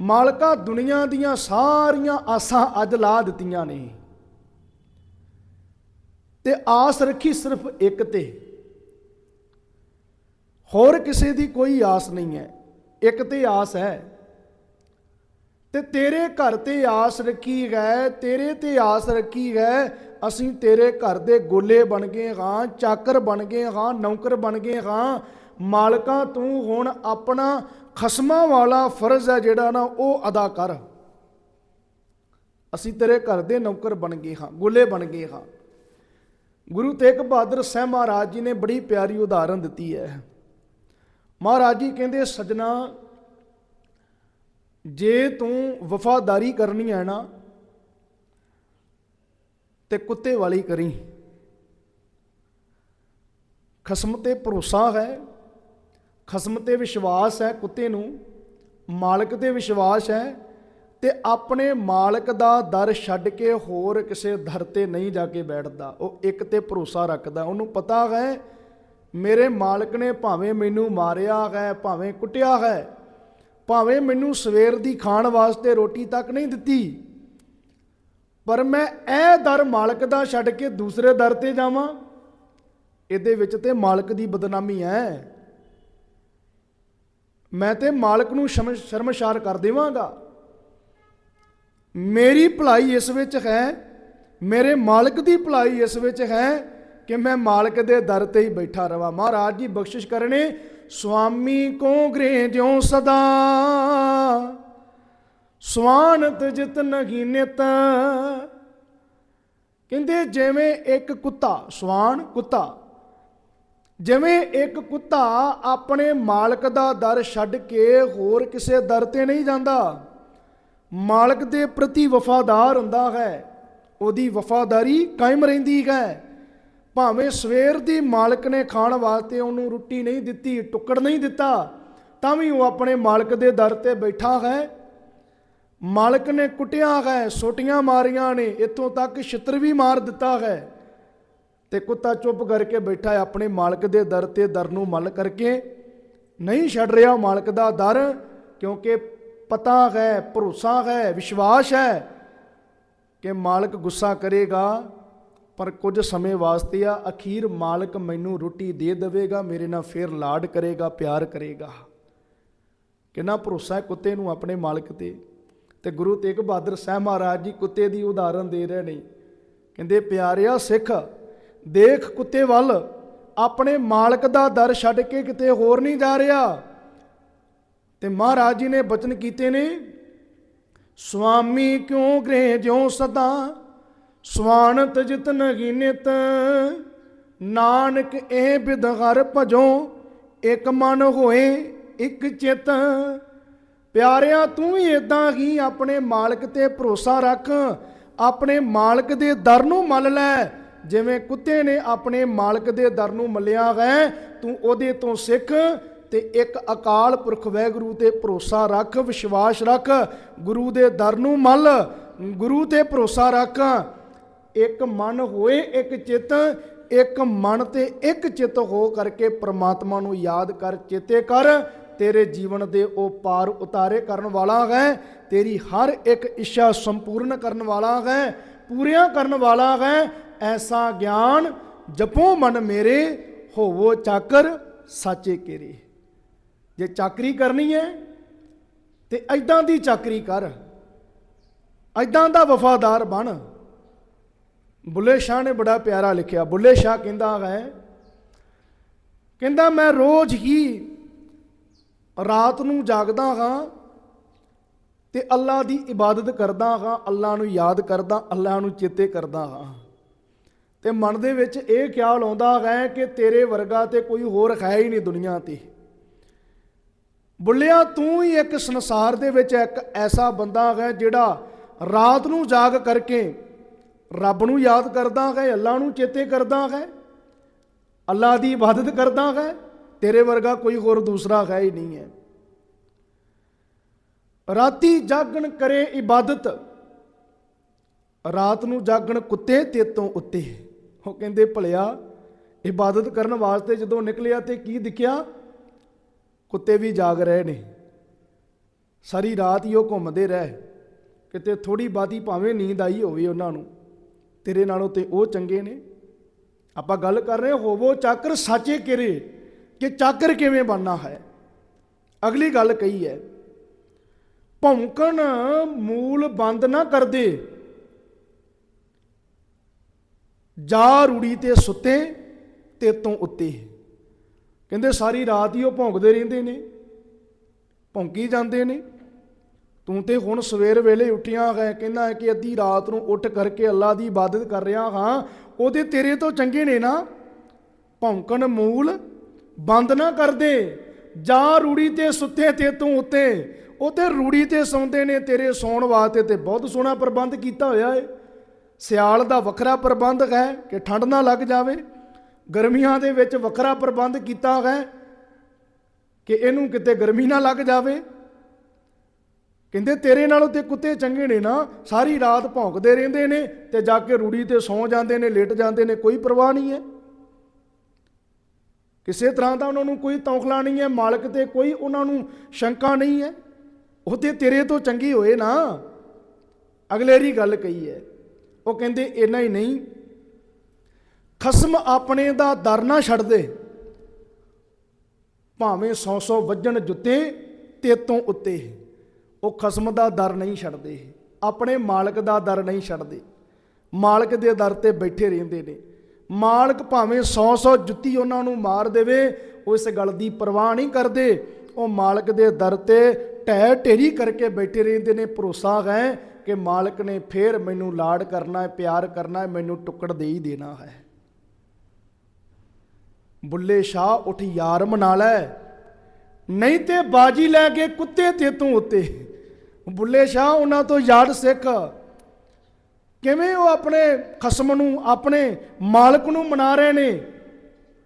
ਮਾਲਕਾ ਦੁਨੀਆ ਦੀਆਂ ਸਾਰੀਆਂ ਆਸਾਂ ਅੱਜ ਲਾ ਦਿੱਤੀਆਂ ਨੇ। ਤੇ ਆਸ ਰੱਖੀ ਸਿਰਫ ਇੱਕ ਤੇ। ਹੋਰ ਕਿਸੇ ਦੀ ਕੋਈ ਆਸ ਨਹੀਂ ਹੈ। ਇੱਕ ਤੇ ਆਸ ਹੈ। ਤੇ ਤੇਰੇ ਘਰ ਤੇ ਆਸ ਰੱਖੀ ਗਏ ਤੇਰੇ ਤੇ ਆਸ ਰੱਖੀ ਗਏ ਅਸੀਂ ਤੇਰੇ ਘਰ ਦੇ ਗੋਲੇ ਬਣ ਗਏ ਹਾਂ, ਚਾਕਰ ਬਣ ਗਏ ਹਾਂ, ਨੌਕਰ ਬਣ ਗਏ ਹਾਂ ਮਾਲਕਾ ਤੂੰ ਹੁਣ ਆਪਣਾ ਖਸਮਾਂ ਵਾਲਾ ਫਰਜ਼ ਹੈ ਜਿਹੜਾ ਨਾ ਉਹ ਅਦਾ ਕਰ। ਅਸੀਂ ਤੇਰੇ ਘਰ ਦੇ ਨੌਕਰ ਬਣ ਗਏ ਹਾਂ, ਗੋਲੇ ਬਣ ਗਏ ਹਾਂ। ਗੁਰੂ ਤੇਗ ਬਹਾਦਰ ਸਾਹਿਬ ਮਹਾਰਾਜ ਜੀ ਨੇ ਬੜੀ ਪਿਆਰੀ ਉਦਾਹਰਨ ਦਿੱਤੀ ਹੈ। ਮਹਾਰਾਜ ਜੀ ਕਹਿੰਦੇ, ਸਜਣਾ, ਜੇ ਤੂੰ ਵਫਾਦਾਰੀ ਕਰਨੀ ਹੈ ਨਾ, ਤੇ ਕੁੱਤੇ ਵਾਲੀ ਕਰੀ। ਖਸਮ ਤੇ ਭਰੋਸਾ ਹੈ ਖਸਮ ਤੇ ਵਿਸ਼ਵਾਸ ਹੈ ਕੁੱਤੇ ਨੂੰ, ਮਾਲਕ ਤੇ ਵਿਸ਼ਵਾਸ ਹੈ, ਤੇ ਆਪਣੇ ਮਾਲਕ ਦਾ ਦਰ ਛੱਡ ਕੇ ਹੋਰ ਕਿਸੇ ਦਰ ਤੇ ਨਹੀਂ ਜਾ ਕੇ ਬੈਠਦਾ। ਉਹ ਇੱਕ ਤੇ ਭਰੋਸਾ ਰੱਖਦਾ। ਉਹਨੂੰ ਪਤਾ ਹੈ, ਮੇਰੇ ਮਾਲਕ ਨੇ ਭਾਵੇਂ ਮੈਨੂੰ ਮਾਰਿਆ ਹੈ, ਭਾਵੇਂ ਕੁੱਟਿਆ ਹੈ, ਭਾਵੇਂ ਮੈਨੂੰ ਸਵੇਰ ਦੀ ਖਾਣ ਵਾਸਤੇ ਰੋਟੀ ਤੱਕ ਨਹੀਂ ਦਿੱਤੀ, ਪਰ ਮੈਂ ਇਹ ਦਰ ਮਾਲਕ ਦਾ ਛੱਡ ਕੇ ਦੂਸਰੇ ਦਰ ਤੇ ਜਾਵਾਂ। ਇਹਦੇ ਵਿੱਚ ਤੇ ਮਾਲਕ ਦੀ ਬਦਨਾਮੀ ਹੈ। ਮੈਂ ਤੇ ਮਾਲਕ ਨੂੰ ਸ਼ਰਮ- ਸ਼ਰਮਸ਼ਾਰ ਕਰ ਦੇਵਾਂਗਾ। ਮੇਰੀ ਭਲਾਈ ਇਸ ਵਿੱਚ ਹੈ, ਮੇਰੇ ਮਾਲਕ ਦੀ ਭਲਾਈ ਇਸ ਵਿੱਚ ਹੈ ਕਿ ਮੈਂ ਮਾਲਕ ਦੇ ਦਰ ਤੇ ਹੀ ਬੈਠਾ ਰਵਾਂ। ਮਹਾਰਾਜ ਜੀ ਬਖਸ਼ਿਸ਼ ਕਰਨੇ ਸੁਆਮੀ ਕੋ ਗ੍ਰਹਿ ਜਿਉ ਸਦਾ। ਸਵਾਨਤ ਜਿਤ ਨਗੀ ਨਿਤ। ਕਹਿੰਦੇ ਜਿਵੇਂ ਇੱਕ ਕੁੱਤਾ, ਸਵਾਨ ਕੁੱਤਾ ਜਿਵੇਂ ਇੱਕ ਕੁੱਤਾ ਆਪਣੇ ਮਾਲਕ ਦਾ ਦਰ ਛੱਡ ਕੇ ਹੋਰ ਕਿਸੇ ਦਰ ਤੇ ਨਹੀਂ ਜਾਂਦਾ। ਮਾਲਕ ਦੇ ਪ੍ਰਤੀ ਵਫਾਦਾਰ ਹੁੰਦਾ ਹੈ। ਉਹਦੀ ਵਫਾਦਾਰੀ ਕਾਇਮ ਰਹਿੰਦੀ ਹੈ। ਭਾਵੇਂ ਸਵੇਰ ਦੀ ਮਾਲਕ ਨੇ ਖਾਣ ਵਾਸਤੇ ਉਹਨੂੰ ਰੋਟੀ ਨਹੀਂ ਦਿੱਤੀ, ਟੁੱਕੜ ਨਹੀਂ ਦਿੱਤਾ, ਤਾਂ ਵੀ ਉਹ ਆਪਣੇ ਮਾਲਕ ਦੇ ਦਰ ਤੇ ਬੈਠਾ ਹੈ। ਮਾਲਕ ਨੇ ਕੁੱਟਿਆ ਹੈ, ਸੋਟੀਆਂ ਮਾਰੀਆਂ ਨੇ, ਇੱਥੋਂ ਤੱਕ ਛਿੱਤਰ ਵੀ ਮਾਰ ਦਿੱਤਾ ਹੈ। ਤੇ ਕੁੱਤਾ ਚੁੱਪ ਕਰਕੇ ਬੈਠਾ ਹੈ ਆਪਣੇ ਮਾਲਕ ਦੇ ਦਰ ਤੇ, ਦਰ ਨੂੰ ਮੱਲ ਕਰਕੇ। ਨਹੀਂ ਛੱਡ ਰਿਹਾ ਮਾਲਕ ਦਾ ਦਰ, ਕਿਉਂਕਿ ਪਤਾ ਹੈ, ਭਰੋਸਾ ਹੈ, ਵਿਸ਼ਵਾਸ ਹੈ ਕਿ ਮਾਲਕ ਗੁੱਸਾ ਕਰੇਗਾ, ਪਰ ਕੁਝ ਸਮੇਂ ਵਾਸਤੇ ਆ, ਅਖੀਰ ਮਾਲਕ ਮੈਨੂੰ ਰੋਟੀ ਦੇ ਦੇਵੇਗਾ, ਮੇਰੇ ਨਾਲ ਫੇਰ ਲਾਡ ਕਰੇਗਾ, ਪਿਆਰ ਕਰੇਗਾ। ਕਿੰਨਾ ਭਰੋਸਾ ਹੈ ਕੁੱਤੇ ਨੂੰ ਆਪਣੇ ਮਾਲਕ ਤੇ। ਤੇ ਗੁਰੂ ਤੇਗ ਬਹਾਦਰ ਸਾਹਿਬ ਮਹਾਰਾਜ ਜੀ ਕੁੱਤੇ ਦੀ ਉਦਾਹਰਨ ਦੇ ਰਹੇ ਨੇ। ਕਹਿੰਦੇ, ਪਿਆਰਿਆ ਸਿੱਖ ਦੇਖ ਕੁੱਤੇ ਵੱਲ, ਆਪਣੇ ਮਾਲਕ ਦਾ ਦਰ ਛੱਡ ਕੇ ਕਿਤੇ ਹੋਰ ਨਹੀਂ ਜਾ ਰਿਹਾ। ਤੇ ਮਹਾਰਾਜ ਜੀ ਨੇ ਬਚਨ ਕੀਤੇ ਨੇ ਸੁਆਮੀ ਕਿਉਂ ਗ੍ਰਹਿ ਜਿਉ ਸਦਾ? ਸਵਾਨਤ ਜਿਤ ਨਗੀ ਨਾਨਕ ਇਹ ਬਿਦਹਰ ਭਜੋ, ਇੱਕ ਮਨ ਹੋਏ ਇੱਕ ਚਿਤ। ਪਿਆਰਿਆ, ਤੂੰ ਵੀ ਇਦਾਂ ਹੀ ਆਪਣੇ ਮਾਲਕ ਤੇ ਭਰੋਸਾ ਰੱਖ। ਆਪਣੇ ਮਾਲਕ ਦੇ ਦਰ ਨੂੰ ਮੰਨ ਲੈ। ਜਿਵੇਂ ਕੁੱਤੇ ਨੇ ਆਪਣੇ ਮਾਲਕ ਦੇ ਦਰ ਨੂੰ ਮੱਲਿਆ ਹੈ ਤੂੰ ਉਹਦੇ ਤੋਂ ਸਿੱਖ ਤੇ ਇੱਕ ਅਕਾਲ ਪੁਰਖ ਵੈਗੁਰੂ ਤੇ ਭਰੋਸਾ ਰੱਖ, ਵਿਸ਼ਵਾਸ ਰੱਖ, ਗੁਰੂ ਦੇ ਦਰ ਨੂੰ ਮੱਲ, ਗੁਰੂ ਤੇ ਭਰੋਸਾ ਰੱਖ। ਇੱਕ ਮਨ ਹੋਏ, ਇੱਕ ਚਿੱਤ, ਇੱਕ ਮਨ ਤੇ ਇੱਕ ਚਿੱਤ ਹੋ ਕਰਕੇ ਪ੍ਰਮਾਤਮਾ ਨੂੰ ਯਾਦ ਕਰ, ਚੇਤੇ ਕਰ, ਤੇਰੇ ਜੀਵਨ ਦੇ ਉਹ ਪਾਰ ਉਤਾਰੇ ਕਰਨ ਵਾਲਾ ਹੈ ਤੇਰੀ ਹਰ ਇੱਕ ਇੱਛਾ ਸੰਪੂਰਨ ਕਰਨ ਵਾਲਾ ਹੈ ਪੂਰੀਆਂ ਕਰਨ ਵਾਲਾ ਹੈ, ਐਸਾ ਗਿਆਨ ਜਪੋ ਮਨ ਮੇਰੇ, ਹੋਵੋ ਚਾਕਰ ਸਾਚੇ ਕੇਰੇ। ਜੇ ਚਾਕਰੀ ਕਰਨੀ ਹੈ, ਤੇ ਐਦਾਂ ਦੀ ਚਾਕਰੀ ਕਰ। ਐਦਾਂ ਦਾ ਵਫਾਦਾਰ ਬਣ। ਬੁੱਲੇ ਸ਼ਾਹ ਨੇ ਬੜਾ ਪਿਆਰਾ ਲਿਖਿਆ। ਬੁੱਲੇ ਸ਼ਾਹ ਕਹਿੰਦਾ ਹੈ, ਕਹਿੰਦਾ ਮੈਂ ਰੋਜ਼ ਹੀ ਰਾਤ ਨੂੰ ਜਾਗਦਾ ਹਾਂ ਤੇ ਅੱਲਾ ਦੀ ਇਬਾਦਤ ਕਰਦਾ ਹਾਂ ਅੱਲਾ ਨੂੰ ਯਾਦ ਕਰਦਾ ਅੱਲਾ ਨੂੰ ਚੇਤੇ ਕਰਦਾ ਹਾਂ। ਤੇ ਮਨ ਦੇ ਵਿੱਚ ਇਹ ਖਿਆਲ ਆਉਂਦਾ ਹੈ ਕਿ ਤੇਰੇ ਵਰਗਾ ਤੇ ਕੋਈ ਹੋਰ ਹੈ ਹੀ ਨਹੀਂ ਦੁਨੀਆ ਤੇ। ਬੁੱਲਿਆ ਤੂੰ ਹੀ ਇੱਕ ਸੰਸਾਰ ਦੇ ਵਿੱਚ ਇੱਕ ਐਸਾ ਬੰਦਾ ਹੈ ਜਿਹੜਾ ਰਾਤ ਨੂੰ ਜਾਗ ਕਰਕੇ ਰੱਬ ਨੂੰ ਯਾਦ ਕਰਦਾ ਹੈ ਅੱਲਾ ਨੂੰ ਚੇਤੇ ਕਰਦਾ ਹੈ ਅੱਲਾ ਦੀ ਇਬਾਦਤ ਕਰਦਾ ਹੈ, ਤੇਰੇ ਵਰਗਾ ਕੋਈ ਹੋਰ ਦੂਸਰਾ ਹੈ ਹੀ ਨਹੀਂ ਹੈ। ਰਾਤੀ ਜਾਗਣ ਕਰੇ ਇਬਾਦਤ। ਰਾਤ ਨੂੰ ਜਾਗਣ ਕੁੱਤੇ ਤੇ ਤੋਂ ਉੱਤੇ। ਉਹ ਕਹਿੰਦੇ, ਭਲਿਆ, ਇਬਾਦਤ ਕਰਨ ਵਾਸਤੇ ਜਦੋਂ ਨਿਕਲਿਆ ਤੇ ਕੀ ਦਿਖਿਆ? ਕੁੱਤੇ ਵੀ ਜਾਗ ਰਹੇ ਨੇ। ਸਾਰੀ ਰਾਤ ਹੀ ਉਹ ਘੁੰਮਦੇ ਰਹਿ। ਕਿਤੇ ਥੋੜੀ ਬਾਤੀ ਭਾਵੇਂ ਨੀਂਦ ਆਈ ਹੋਵੇ ਉਹਨਾਂ ਨੂੰ। ਤੇਰੇ ਨਾਲੋਂ ਤੇ ਉਹ ਚੰਗੇ ਨੇ। ਆਪਾਂ ਗੱਲ ਕਰ ਰਹੇ ਹੋਵੋ ਚਾਕਰ ਸਾਚੇ ਕਿਰੇ ਕਿ ਚਾਕਰ ਕਿਵੇਂ ਬਣਨਾ ਹੈ? ਅਗਲੀ ਗੱਲ ਕਹੀ ਹੈ ਭੌਂਕਣ ਮੂਲ ਬੰਦ ਨਾ ਕਰਦੇ। ਜਾ ਰੂੜੀ ਤੇ ਸੁੱਤੇ ਤੇ ਤੋਂ ਉੱਤੇ। ਕਹਿੰਦੇ ਸਾਰੀ ਰਾਤ ਹੀ ਉਹ ਭੌਂਕਦੇ ਰਹਿੰਦੇ ਨੇ। ਭੌਂਕੀ ਜਾਂਦੇ ਨੇ। ਤੂੰ ਤੇ ਹੁਣ ਸਵੇਰ ਵੇਲੇ ਉੱਠਿਆ ਹੈ, ਕਹਿੰਦਾ ਹੈ ਕਿ ਅੱਧੀ ਰਾਤ ਨੂੰ ਉੱਠ ਕਰਕੇ ਅੱਲਾ ਦੀ ਇਬਾਦਤ ਕਰ ਰਿਹਾ ਹਾਂ। ਉਹਦੇ ਤੇਰੇ ਤੋਂ ਚੰਗੇ ਨੇ ਨਾ। ਭੌਂਕਣ ਮੂਲ ਬੰਦ ਨਾ ਕਰਦੇ। ਜਾ ਰੂੜੀ ਤੇ ਸੁੱਤੇ ਤੇ ਤੂੰ ਉੱਤੇ। ਉਹ ਤੇ ਰੂੜੀ ਤੇ ਸੌਂਦੇ ਨੇ, ਤੇਰੇ ਸੌਣ ਵਾਸਤੇ ਤੇ ਬਹੁਤ ਸੋਹਣਾ ਪ੍ਰਬੰਧ ਕੀਤਾ ਹੋਇਆ ਏ। ਸਿਆਲ ਦਾ ਵੱਖਰਾ ਪ੍ਰਬੰਧ ਹੈ ਕਿ ਠੰਡ ਨਾ ਲੱਗ ਜਾਵੇ। ਗਰਮੀਆਂ ਦੇ ਵਿੱਚ ਵੱਖਰਾ ਪ੍ਰਬੰਧ ਕੀਤਾ ਹੈ ਕਿ ਇਹਨੂੰ ਕਿਤੇ ਗਰਮੀ ਨਾ ਲੱਗ ਜਾਵੇ। ਕਹਿੰਦੇ ਤੇਰੇ ਨਾਲੋਂ ਤੇ ਕੁੱਤੇ ਚੰਗੇ ਨੇ ਨਾ, ਸਾਰੀ ਰਾਤ ਭੌਂਕਦੇ ਰਹਿੰਦੇ ਨੇ ਤੇ ਜਾ ਕੇ ਰੂੜੀ ਤੇ ਸੌਂ ਜਾਂਦੇ ਨੇ, ਲੇਟ ਜਾਂਦੇ ਨੇ, ਕੋਈ ਪਰਵਾਹ ਨਹੀਂ ਹੈ। ਕਿਸੇ ਤਰ੍ਹਾਂ ਦਾ ਉਹਨਾਂ ਨੂੰ ਕੋਈ ਤੌਖਲਾ ਨਹੀਂ ਹੈ, ਮਾਲਕ ਤੇ ਕੋਈ ਉਹਨਾਂ ਨੂੰ ਸ਼ੰਕਾ ਨਹੀਂ ਹੈ। ਉਹ ਤੇ ਤੇਰੇ ਤੋਂ ਚੰਗੀ ਹੋਏ ਨਾ। ਅਗਲੇਰੀ ਗੱਲ ਕਹੀ ਹੈ। ਉਹ ਕਹਿੰਦੇ, ਇੰਨਾ ਹੀ ਨਹੀਂ। ਖਸਮ ਆਪਣੇ ਦਾ ਦਰ ਨਾ ਛੱਡ ਦੇ। ਭਾਵੇਂ 100-100 ਵੱਜਣ ਜੁੱਤੇ ਤੇ ਤੋਂ ਉੱਤੇ ਉਹ ਖਸਮ ਦਾ ਦਰ ਨਹੀਂ ਛੱਡਦੇ ਆਪਣੇ ਮਾਲਕ ਦਾ ਦਰ ਨਹੀਂ ਛੱਡਦੇ। ਮਾਲਕ ਦੇ ਦਰ ਤੇ ਬੈਠੇ ਰਹਿੰਦੇ ਨੇ। ਮਾਲਕ ਭਾਵੇਂ 100-100 ਜੁੱਤੀ ਉਹਨਾਂ ਨੂੰ ਮਾਰ ਦੇਵੇ, ਉਹ ਇਸ ਗੱਲ ਦੀ ਪਰਵਾਹ ਨਹੀਂ ਕਰਦੇ। ਉਹ ਮਾਲਕ ਦੇ ਦਰ ਤੇ ਢਹਿ ਢੇਰੀ ਕਰਕੇ ਬੈਠੇ ਰਹਿੰਦੇ ਨੇ, ਭਰੋਸਾ ਹੈ ਕਿ ਮਾਲਕ ਨੇ ਫੇਰ ਮੈਨੂੰ ਲਾੜ ਕਰਨਾ ਹੈ, ਪਿਆਰ ਕਰਨਾ ਹੈ, ਮੈਨੂੰ ਟੁਕੜ ਦੇ ਹੀ ਦੇਣਾ ਹੈ। ਬੁੱਲੇ ਸ਼ਾਹ ਉੱਠ ਯਾਰ ਮਨਾ ਲੈ, ਨਹੀਂ ਤੇ ਬਾਜੀ ਲੈ ਕੇ ਕੁੱਤੇ ਤੇ ਤੂੰ ਉੱਤੇ। ਬੁੱਲੇ ਸ਼ਾਹ ਉਹਨਾਂ ਤੋਂ ਯਾਰ ਸਿੱਖ, ਕਿਵੇਂ ਉਹ ਆਪਣੇ ਖਸਮ ਨੂੰ, ਆਪਣੇ ਮਾਲਕ ਨੂੰ ਮਨਾ ਰਹੇ ਨੇ?